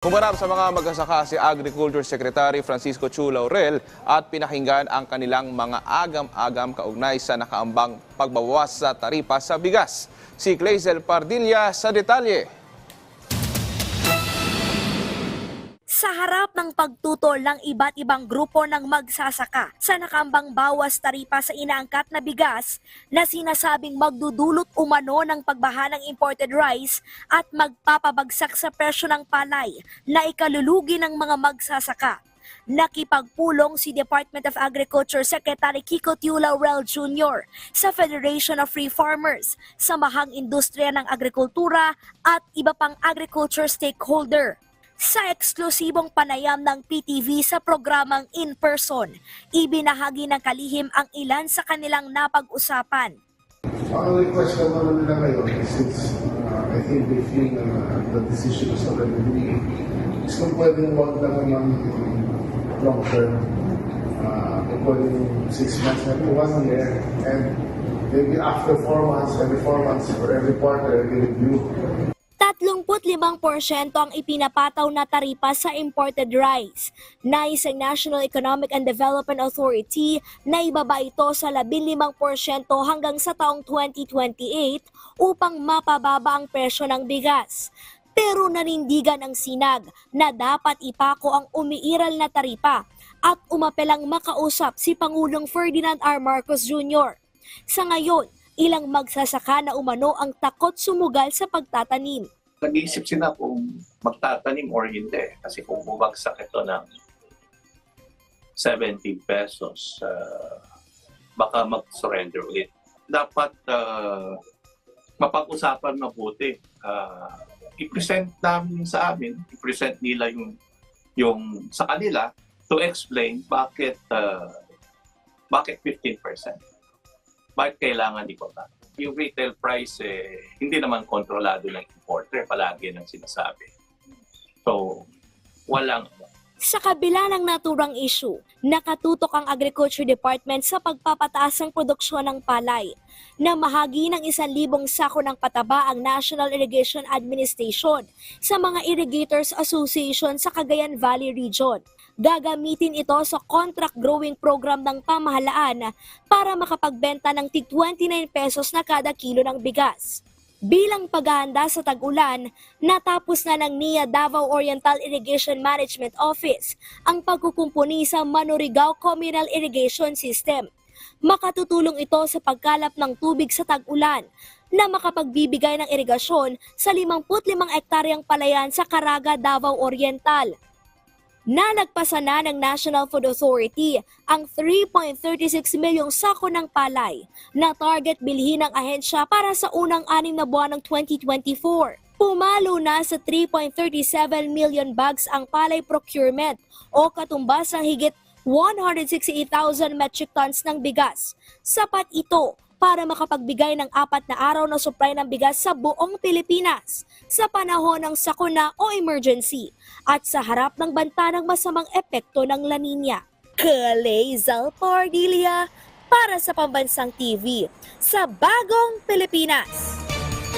Humarap sa mga magsasaka si Agriculture Secretary Francisco Chu Laurel at pinakinggan ang kanilang mga agam-agam kaugnay sa nakaambang pagbawas sa taripa sa bigas. Si Clazel Pardilla sa detalye. Sa harap ng pagtutol ng iba't ibang grupo ng magsasaka sa nakambang bawas taripa sa inaangkat na bigas na sinasabing magdudulot umano ng pagbaha ng imported rice at magpapabagsak sa presyo ng palay na ikalulugi ng mga magsasaka. Nakipagpulong si Department of Agriculture Secretary Kiko Tiu Laurel Jr. sa Federation of Free Farmers, Samahang Industriya ng Agrikultura at iba pang agriculture stakeholder sa eksklusibong panayam ng PTV sa programang In Person. Ibinahagi ng kalihim ang ilan sa kanilang napag-usapan. Ang request naman nila ngayon since uh, I think they feel na the decision is already made, is kung pwedeng wag lang ng long term, uh, kung pwedeng six months na to one year, and maybe after four months, every four months or every quarter, they review 35% ang ipinapataw na taripa sa imported rice. Nais ang National Economic and Development Authority na ibaba ito sa 15% hanggang sa taong 2028 upang mapababa ang presyo ng bigas. Pero nanindigan ang sinag na dapat ipako ang umiiral na taripa at umapelang makausap si Pangulong Ferdinand R. Marcos Jr. Sa ngayon, ilang magsasaka na umano ang takot sumugal sa pagtatanim. Nag-iisip sila kung magtatanim or hindi. Kasi kung bumagsak ito ng 70 pesos, uh, baka mag-surrender ulit. Dapat uh, mapag-usapan mabuti. Uh, i-present namin sa amin, i-present nila yung, yung sa kanila to explain bakit uh, bakit 15%. Bakit kailangan ikotan? Yung retail price eh, hindi naman kontrolado ng importer, palagi nang sinasabi. So, walang Sa kabila ng naturang issue, nakatutok ang Agriculture Department sa pagpapataas ng produksyon ng palay. Na mahagi ng isang libong sako ng pataba ang National Irrigation Administration sa mga Irrigators Association sa Cagayan Valley Region. Gagamitin ito sa contract growing program ng pamahalaan para makapagbenta ng tig 29 pesos na kada kilo ng bigas. Bilang paghahanda sa tag-ulan, natapos na ng NIA Davao Oriental Irrigation Management Office ang pagkukumpuni sa Manurigao Communal Irrigation System. Makatutulong ito sa pagkalap ng tubig sa tag-ulan na makapagbibigay ng irigasyon sa 55 ektaryang palayan sa Caraga, Davao Oriental. Nalagpasan na ng National Food Authority ang 3.36 milyong sako ng palay na target bilhin ng ahensya para sa unang anim na buwan ng 2024. Pumalo na sa 3.37 million bags ang palay procurement o katumbas ng higit 168,000 metric tons ng bigas. Sapat ito para makapagbigay ng apat na araw na supply ng bigas sa buong Pilipinas sa panahon ng sakuna o emergency at sa harap ng banta ng masamang epekto ng La Nina. Kalezal Pardilia para sa Pambansang TV sa Bagong Pilipinas.